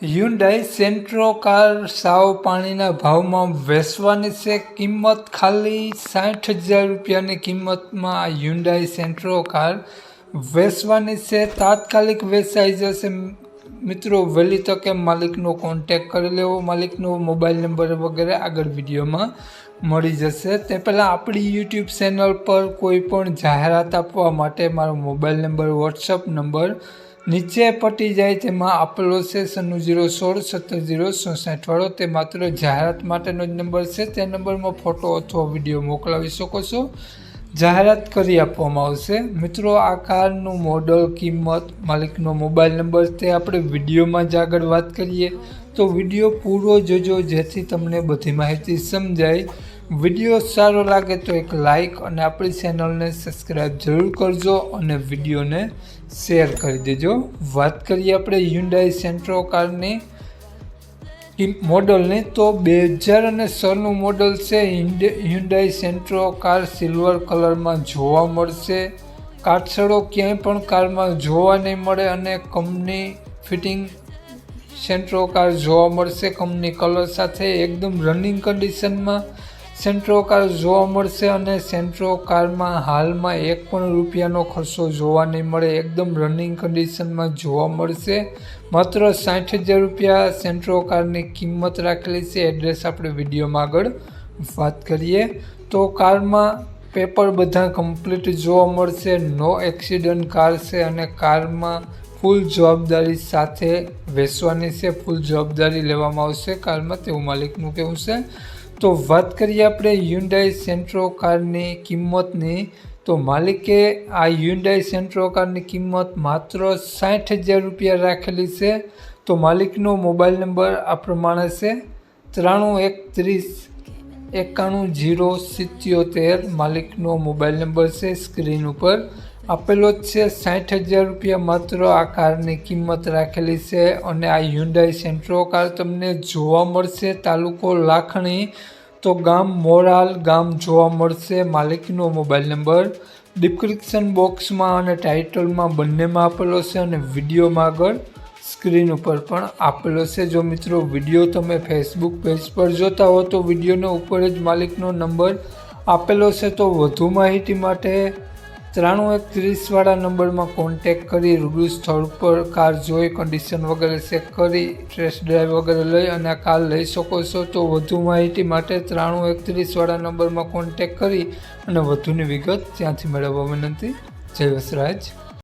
Hyundai Santro car સાવ પાણીના ભાવમાં વેચવાની છે કિંમત ખાલી સાઠ હજાર રૂપિયાની કિંમતમાં હ્યુન્ડાઈ સેન્ટ્રો કાર વેચવાની છે. તાત્કાલિક વેચાઈ જશે. મિત્રો, વહેલી તકે માલિકનો કોન્ટેક કરી લેવો. માલિકનો મોબાઈલ નંબર વગેરે આગળ વિડીયોમાં મળી જશે. તે પહેલાં આપણી યુટ્યુબ ચેનલ પર કોઈ પણ જાહેરાત આપવા માટે મારો મોબાઈલ નંબર વોટ્સઅપ નંબર નીચે પટી જાય તેમાં આપેલો છે સન્નું જીરો સોળ, સત્તર જીરો ચોસઠ વાળો. તે માત્ર જાહેરાત માટેનો જ નંબર છે. તે નંબરમાં ફોટો અથવા વીડિયો મોકલાવી શકો છો. જાહેરાત કરી આપવામાં આવશે. મિત્રો, આ કારનું મોડલ, કિંમત, માલિકનો મોબાઈલ નંબર તે આપણે વિડીયોમાં જ આગળ વાત કરીએ. તો વીડિયો પૂરો જોજો જેથી તમને બધી માહિતી સમજાય. વીડિયો સારો લાગે તો એક લાઈક અને આપણી ચેનલને સબસ્ક્રાઈબ જરૂર કરજો અને વિડીયોને શેર કરી દેજો. વાત કરીએ આપણે હ્યુન્ડાઈ સેન્ટ્રો કારની મોડલની, તો બે હજાર અને સોળનું મોડલ છે હ્યુન્ડાઈ સેન્ટ્રો કાર સિલ્વર કલરમાં જોવા મળશે. કાટછડો ક્યાંય પણ કારમાં જોવા નહીં મળે અને કંપની ફિટિંગ સેન્ટ્રો કાર જોવા મળશે. કંપની કલર સાથે એકદમ રનિંગ કન્ડિશનમાં સેન્ટ્રો કાર જોવા મળશે અને સેન્ટ્રો કારમાં હાલમાં એક પણ રૂપિયાનો ખર્ચો જોવા નહીં મળે. એકદમ રનિંગ કન્ડિશનમાં જોવા મળશે. માત્ર સાઠ હજાર રૂપિયા સેન્ટ્રો કારની કિંમત રાખેલી છે. એડ્રેસ આપણે વિડીયોમાં આગળ વાત કરીએ. તો કારમાં પેપર બધા કમ્પ્લીટ જોવા મળશે. નો એક્સિડન્ટ કાર છે અને કારમાં ફૂલ જવાબદારી સાથે વેચવાની છે. ફૂલ જવાબદારી લેવામાં આવશે. કારમાં તેવું માલિકનું કહેવું છે. તો વાત કરીએ આપણે હ્યુન્ડાઈ સેન્ટ્રો કારની કિંમતની. તો માલિકે આ હ્યુન્ડાઈ સેન્ટ્રો કારની કિંમત માત્ર સાઠ હજાર રૂપિયા રાખેલી છે. તો માલિકનો મોબાઈલ નંબર આ પ્રમાણે છે. ત્રાણું એકત્રીસ એકાણું જીરો સિત્યોતેર માલિકનો મોબાઈલ નંબર છે સ્ક્રીન ઉપર. આપેલો જ છે, સાઠ હજાર રૂપિયા માત્ર આ કારની કિંમત રાખેલી છે અને આ હ્યુન્ડાઈ સેન્ટ્રો કાર તમને જોવા મળશે. તાલુકો લાખણી, તો ગામ મોરાલ, ગામ જોવા મળશે. માલિકનો મોબાઈલ નંબર ડિસ્ક્રિપ્શન બોક્સમાં અને ટાઇટલમાં બંનેમાં આપેલો છે અને વિડીયોમાં આગળ સ્ક્રીન ઉપર પણ આપેલો છે. જો મિત્રો, વીડિયો તમે ફેસબુક પેજ પર જોતા હો તો વિડીયોનો ઉપર જ માલિકનો નંબર આપેલો છે. તો વધુ માહિતી માટે ત્રાણું એક ત્રીસવાળા નંબરમાં કોન્ટેક કરી રૂબરૂ સ્થળ પર કાર જોઈ કન્ડિશન વગેરે ચેક કરી ટેસ્ટ ડ્રાઈવ વગેરે લઈ અને આ કાર લઈ શકો છો. તો વધુ માહિતી માટે ત્રાણું એકત્રીસવાળા નંબરમાં કોન્ટેક કરી અને વધુની વિગત ત્યાંથી મેળવવા વિનંતી. જય વસરાજ.